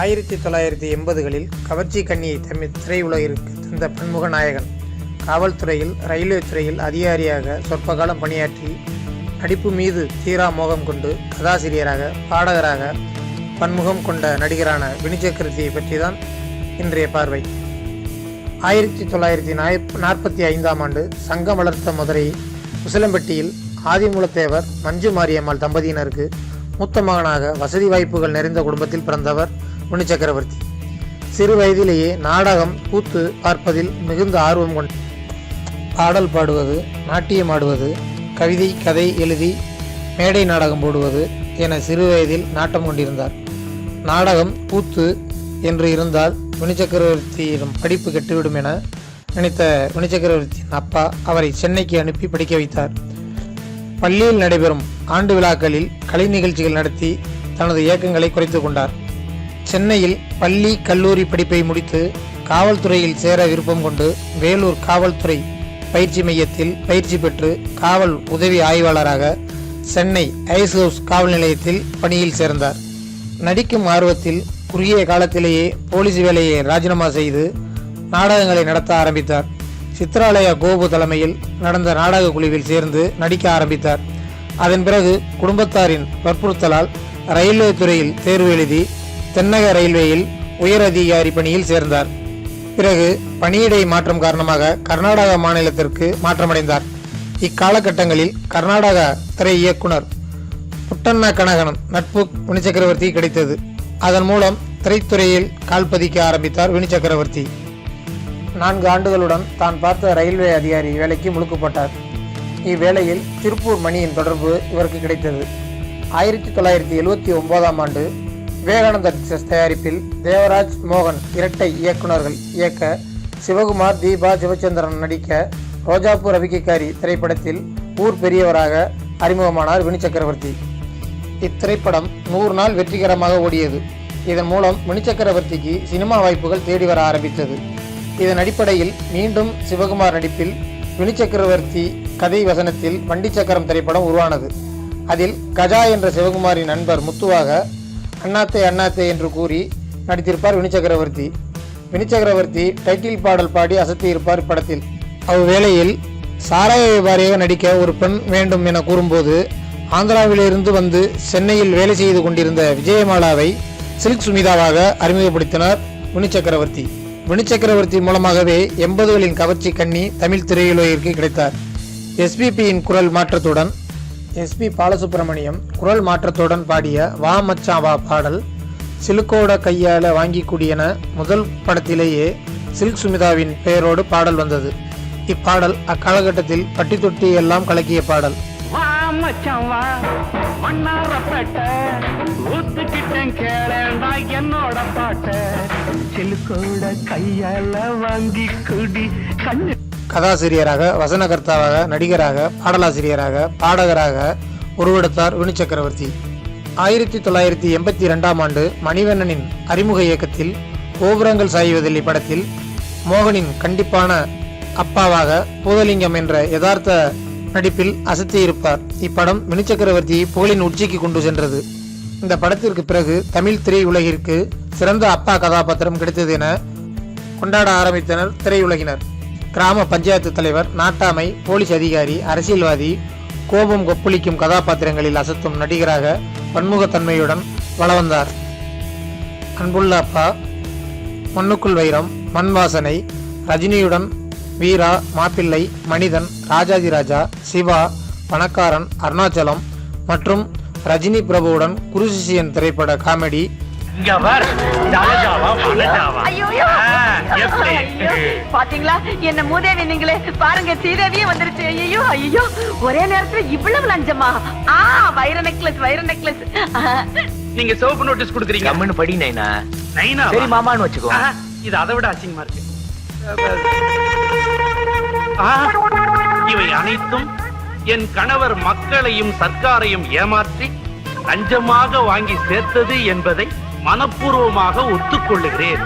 ஆயிரத்தி தொள்ளாயிரத்தி எண்பதுகளில் கவர்ச்சி கண்ணியை தமிழ் திரையுலகிற்கு தந்த பன்முக நாயகன். காவல்துறையில் ரயில்வே துறையில் அதிகாரியாக சொற்ப காலம் பணியாற்றி நடிப்பு மீது தீரா மோகம் கொண்டு கதாசிரியராக பாடகராக பன்முகம் கொண்ட நடிகரான வினிச்சக்கரத்தியை பற்றி தான் இன்றைய பார்வை. ஆயிரத்தி தொள்ளாயிரத்தி நாற்பத்தி ஐந்தாம் ஆண்டு சங்கம் வளர்த்த மதுரை உசிலம்பட்டியில் ஆதிமூலத்தேவர் மஞ்சு மாரியம்மாள் தம்பதியினருக்கு மூத்த மகனாக வசதி வாய்ப்புகள் நிறைந்த குடும்பத்தில் பிறந்தவர் முனி சக்கரவர்த்தி. சிறு வயதிலேயே நாடகம் கூத்து பார்ப்பதில் மிகுந்த ஆர்வம் கொண்ட பாடல் பாடுவது நாட்டியம் ஆடுவது கவிதை கதை எழுதி மேடை நாடகம் போடுவது என சிறு வயதில் நாட்டம் கொண்டிருந்தார். நாடகம் கூத்து என்று இருந்தால் முனிச்சக்கரவர்த்தியிடம் படிப்பு கெட்டுவிடும் என நினைத்த வினிச்சக்கரவர்த்தியின் அப்பா அவரை சென்னைக்கு அனுப்பி படிக்க வைத்தார். பள்ளியில் நடைபெறும் ஆண்டு விழாக்களில் கலை நிகழ்ச்சிகள் நடத்தி தனது இயக்கங்களை குறைத்து கொண்டார். சென்னையில் பள்ளி கல்லூரி படிப்பை முடித்து காவல்துறையில் சேர விருப்பம் கொண்டு வேலூர் காவல்துறை பயிற்சி மையத்தில் பயிற்சி பெற்று காவல் உதவி ஆய்வாளராக சென்னை ஐஸ் ஹவுஸ் காவல் நிலையத்தில் பணியில் சேர்ந்தார். நடிக்கும் ஆர்வத்தில் குறுகிய காலத்திலேயே போலீஸ் வேலையை ராஜினாமா செய்து நாடகங்களை நடத்த ஆரம்பித்தார். சித்ராலயா கோபு தலைமையில் நடந்த நாடக குழுவில் சேர்ந்து நடிக்க ஆரம்பித்தார். அதன் பிறகு குடும்பத்தாரின் வற்புறுத்தலால் ரயில்வே துறையில் தேர்வு எழுதி தென்னக ரயில்வேயில் உயர் அதிகாரி பணியில் சேர்ந்தார். பிறகு பணியிடை மாற்றம் காரணமாக கர்நாடக மாநிலத்திற்கு மாற்றமடைந்தார். இக்காலகட்டங்களில் கர்நாடக திரை இயக்குனர் புட்டண்ண கனகனம் நட்பு வினிச்சக்கரவர்த்தி கிடைத்தது. அதன் மூலம் திரைத்துறையில் கால்பதிக்க ஆரம்பித்தார் வினிச்சக்கரவர்த்தி நான்கு ஆண்டுகளுடன் தான் பார்த்த ரயில்வே அதிகாரி வேலைக்கு முழுக்கப்பட்டார். இவ்வேளையில் திருப்பூர் மணியின் தொடர்பு இவருக்கு கிடைத்தது. ஆயிரத்தி தொள்ளாயிரத்தி எழுவத்தி ஒன்பதாம் ஆண்டு விவேகானந்த பிக்சர்ஸ் தயாரிப்பில் தேவராஜ் மோகன் இரட்டை இயக்குனர்கள் இயக்க சிவகுமார் தீபா சிவச்சந்திரன் நடிக்க ரோஜாப்பூர் ரவிக்கைக்காரி திரைப்படத்தில் ஊர் பெரியவராக அறிமுகமானார் வினி சக்கரவர்த்தி. இத்திரைப்படம் நூறு நாள் வெற்றிகரமாக ஓடியது. இதன் மூலம் வினி சக்கரவர்த்திக்கு சினிமா வாய்ப்புகள் தேடி வர ஆரம்பித்தது. இதன் அடிப்படையில் மீண்டும் சிவகுமார் நடிப்பில் வினி சக்கரவர்த்தி கதை வசனத்தில் வண்டி சக்கரம் திரைப்படம் உருவானது. அதில் கஜா என்ற சிவகுமாரின் நண்பர் முத்துவாக அண்ணாத்தே அண்ணாத்தே என்று கூறி நடித்திருப்பார் வினிச்சக்கரவர்த்தி. சக்கரவர்த்தி சக்கரவர்த்தி டைட்டில் பாடல் பாடி அசத்தியிருப்பார் இப்படத்தில். அவ்வேளையில் சாராய வியாபாரியாக நடிக்க ஒரு பெண் வேண்டும் என கூறும்போது ஆந்திராவிலிருந்து வந்து சென்னையில் வேலை செய்து கொண்டிருந்த விஜயமாலாவை சில்க் சுமிதாவாக அறிமுகப்படுத்தினார் வினிச்சக்கரவர்த்தி. சக்கரவர்த்தி சக்கரவர்த்தி மூலமாகவே எண்பதுகளின் கவர்ச்சி கண்ணி தமிழ் திரையுலகிற்கு கிடைத்தார். எஸ்பிபியின் குரல் மாற்றத்துடன் எஸ்பி பாலசுப்ரமணியம் குரல் மாற்றத்துடன் பாடிய வா மச்சா வா பாடல் சிலுக்கோட கையால வாங்கி கூடியன முதல் படத்திலேயே சில்க் சுமிதாவின் பெயரோடு பாடல் வந்தது. இப்பாடல் அக்காலகட்டத்தில் பட்டி தொட்டி எல்லாம் கலக்கிய பாடல். என்னோட பாட்ட. சிலுக்கோட கையால வாங்கி குடி கண்ணு கதாசிரியராக வசனகர்த்தாவாக நடிகராக பாடலாசிரியராக பாடகராக உருவெடுத்தார் வினு சக்கரவர்த்தி. ஆயிரத்தி தொள்ளாயிரத்தி எண்பத்தி ரெண்டாம் ஆண்டு மணிவண்ணனின் அறிமுக இயக்கத்தில் கோபுரங்கள் சாய்வதில்லை படத்தில் மோகனின் கண்டிப்பான அப்பாவாக பூதலிங்கம் என்ற யதார்த்த நடிப்பில் அசத்தியிருப்பார். இப்படம் வினு சக்கரவர்த்தியை புகழின் உச்சிக்கு கொண்டு சென்றது. இந்த படத்திற்கு பிறகு தமிழ் திரையுலகிற்கு சிறந்த அப்பா கதாபாத்திரம் கிடைத்தது என கொண்டாட ஆரம்பித்தனர் திரையுலகினர். கிராம பஞ்சாயத்து தலைவர் நாட்டாமை போலீஸ் அதிகாரி அரசியல்வாதி கோபம் கொப்புளிக்கும் கதாபாத்திரங்களில் அசத்தும் நடிகராக பன்முகத்தன்மையுடன் வளவந்தார். அன்புள்ள அப்பா மண்ணுக்குள் வைரம் மண் வாசனை ரஜினியுடன் வீரா மாப்பிள்ளை மனிதன் ராஜாதி ராஜா சிவா பணக்காரன் அருணாச்சலம் மற்றும் ரஜினி பிரபுவுடன் குருசிஷியன் திரைப்பட காமெடி. ஜலஜாவா மலஜாவா ஐயோ. எப்படி? பாத்தீங்களா? என்ன மூதேவி நீங்களே. பாருங்க சீதேவியே வந்துருச்சு. ஐயோ ஐயோ ஒரே நேரத்துல இவ்வளவு லஞ்சமா? ஆ வைர நெக்லஸ் வைர நெக்லஸ். நீங்க சிவப்பு நோட்டீஸ் கொடுக்குறீங்க. கம்முன்னு படி நைனா. நைனா சரி மாமான்னு வச்சுக்கோ. இது அதை விட அசிங்கமா இருக்கு. ஆ, இவை அனைத்தும் என் கணவர் மக்களையும் சர்க்காரையும் ஏமாற்றி லஞ்சமாக வாங்கி சேர்த்தது என்பதை மனப்பூர்வமாக ஒத்துக்கொள்ளுகிறேன்.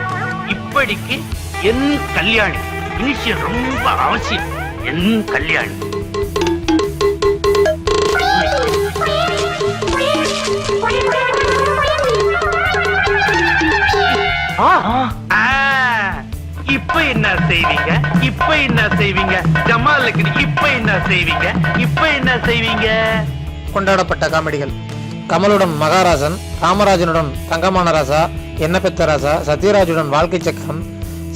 இப்படிக்கு என் கல்யாணி இனிஷியல் ரொம்ப அவசியம் என் கல்யாணி. ஆ, இப்ப என்ன செய்வீங்க? இப்ப என்ன செய்வீங்க? ஜமாலுக்கு இப்ப என்ன செய்வீங்க? இப்ப என்ன செய்வீங்க? கொண்டாடப்பட்ட காமெடிகள். கமலுடன் மகாராசன் காமராஜனுடன் தங்கமான ராசா என்ன பெத்த ராசா சத்யராஜுடன் வாழ்க்கை சக்கரம்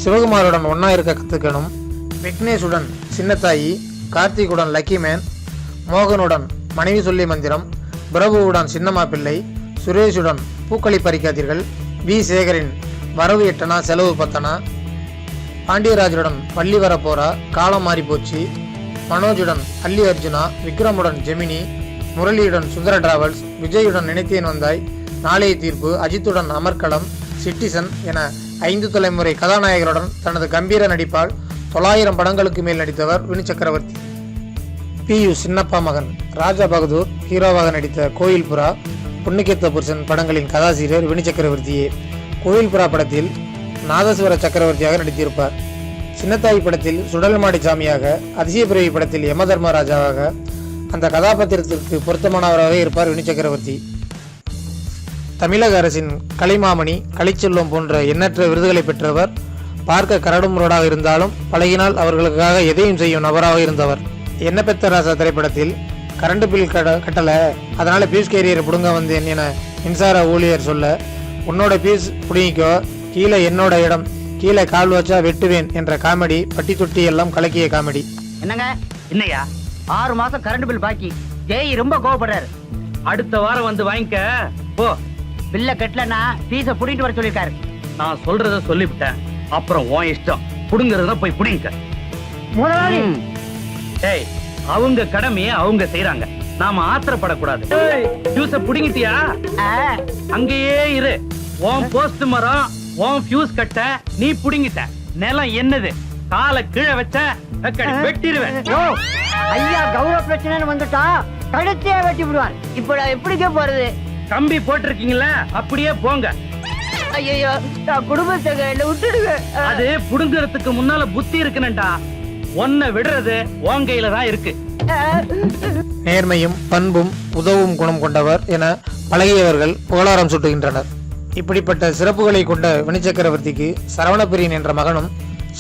சிவகுமாருடன் ஒன்றா இருக்க கத்துக்கணும் விக்னேஷுடன் சின்னத்தாயி கார்த்திகுடன் லக்கி மேன் மோகனுடன் மனைவி சொல்லி மந்திரம் பிரபுவுடன் சின்னம்மா பிள்ளை சுரேஷுடன் பூக்களி பறிக்காதீர்கள் வி. சேகரின் வரவு எட்டனா செலவு பத்தனா பாண்டியராஜனுடன் பள்ளி வரப்போரா காலம் மாறி போச்சு மனோஜுடன் அல்லி அர்ஜுனா விக்ரமுடன் ஜெமினி முரளியுடன் சுந்தர டிராவல்ஸ் விஜயுடன் நினைத்தேன் வந்தாய் நாளைய தீர்ப்பு அஜித்துடன் அமர்க்களம் சிட்டிசன் என ஐந்து தலைமுறை கதாநாயகருடன் தனது கம்பீர நடிப்பால் தொள்ளாயிரம் படங்களுக்கு மேல் நடித்தவர் வினு சக்கரவர்த்தி. பி யு சின்னப்பா மகன் ராஜா பகதூர் ஹீரோவாக நடித்த கோயில்புரா புன்னிக்கேத்த புருஷன் படங்களின் கதாசிரியர் வினு சக்கரவர்த்தியே. கோயில்புரா படத்தில் நாதஸ்வர சக்கரவர்த்தியாக நடித்திருப்பார். சின்னத்தாய் படத்தில் சுடல்மாடி சாமியாக அதிசயப்பிரவி படத்தில் யமதர்மராஜாவாக அந்த கதாபாத்திரத்திற்கு பொருத்தமானவராக இருப்பார் வினு சக்கரவர்த்தி. தமிழக அரசின் கலைமாமணி கலைச்செல்வம் போன்ற எண்ணற்ற விருதுகளை பெற்றவர் பார்க்க கரடுமுரடாக இருந்தாலும் பழகினால் அவர்களுக்காக எதையும் செய்யும் நபராக இருந்தவர். என்ன பெத்த ராசா திரைப்படத்தில் கரண்ட் பில் கட கட்டல அதனால் பீஸ் கேரியரை பிடுங்க வந்தேன் என மின்சார ஊழியர் சொல்ல உன்னோட பீஸ் பிடுங்கிக்கோ கீழே என்னோட இடம் கீழே கால் வச்சா வெட்டுவேன் என்ற காமெடி பட்டி தொட்டி எல்லாம் கலக்கிய காமெடி. என்னங்க? என்னையா ஆறு மாசம் கரண்ட் பில் பாக்கி. ஜெய் ரொம்ப கோவப்படுறாரு. அடுத்த வாரம் வந்து வாங்கிக்க. போ. பில்ல கட்டலன்னா பீஸ புடிட்டு வர சொல்லிருக்காரு நான் சொல்றத சொல்லிவிட்டேன். அப்புறம் உன் இஷ்டம். புடுங்கறத போய் புடிங்க முதலாளி! ஏய் அவங்க கடமையை அவங்க செய்றாங்க. நாம ஆத்திரப்படக்கூடாது. ஃபியூஸ புடிங்கிட்டியா? ஆ, அங்கேயே இரு. உன் போஸ்ட் மரம் உன் ஃபியூஸ் கட்ட நீ புடிங்கிட்ட. நிலம் என்னது? காலை கீழே வச்ச வெட்டிடுவேன். ஐயா கௌரவ பிரச்சனைன்னு வந்துட்டா கழுத்தையே வெட்டி விடுவான் இப்ப நான் எப்படிக்க போறது? கம்பி போட்டிருக்கீங்கல்ல அப்படியே போங்க. ஐயோ நான் குடும்பத்தை கையில விட்டுடுங்க. அது புடுங்கறதுக்கு முன்னால புத்தி இருக்குனண்டா உன்னை விடுறது உன் கையில தான் இருக்கு. நேர்மையும் பண்பும் உதவும் குணம் கொண்டவர் என பழகியவர்கள் புகழாரம் சூட்டுகின்றனர். இப்படிப்பட்ட சிறப்புகளை கொண்ட வினிச்சக்கரவர்த்திக்கு சரவணப்பிரியன் என்ற மகனும்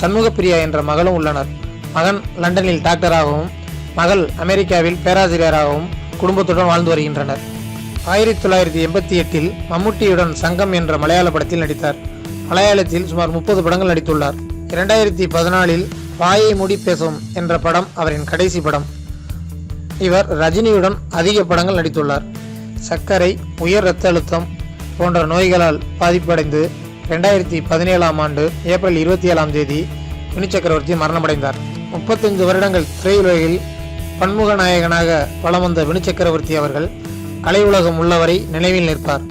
சண்முகப்பிரியா என்ற மகளும் உள்ளனர். மகன் லண்டனில் டாக்டராகவும் மகள் அமெரிக்காவில் பேராசிரியராகவும் குடும்பத்துடன் வாழ்ந்து வருகின்றனர். ஆயிரத்தி தொள்ளாயிரத்தி எண்பத்தி எட்டில் மம்முட்டியுடன் சங்கம் என்ற மலையாள படத்தில் நடித்தார். மலையாளத்தில் சுமார் முப்பது படங்கள் நடித்துள்ளார். இரண்டாயிரத்தி பதினாலில் வாயை மூடி பேசும் என்ற படம் அவரின் கடைசி படம். இவர் ரஜினியுடன் அதிக படங்கள் நடித்துள்ளார். சர்க்கரை உயர் இரத்த அழுத்தம் போன்ற நோய்களால் பாதிப்படைந்து ரெண்டாயிரத்தி பதினேழாம் ஆண்டு ஏப்ரல் இருபத்தி ஏழாம் தேதி துணி சக்கரவர்த்தி மரணமடைந்தார். முப்பத்தைந்து வருடங்கள் திரையுலகில் பன்முக நாயகனாக வலம் வந்த வினு சக்கரவர்த்தி அவர்கள் கலை உலகம் உள்ளவரை நினைவில் நிற்பார்.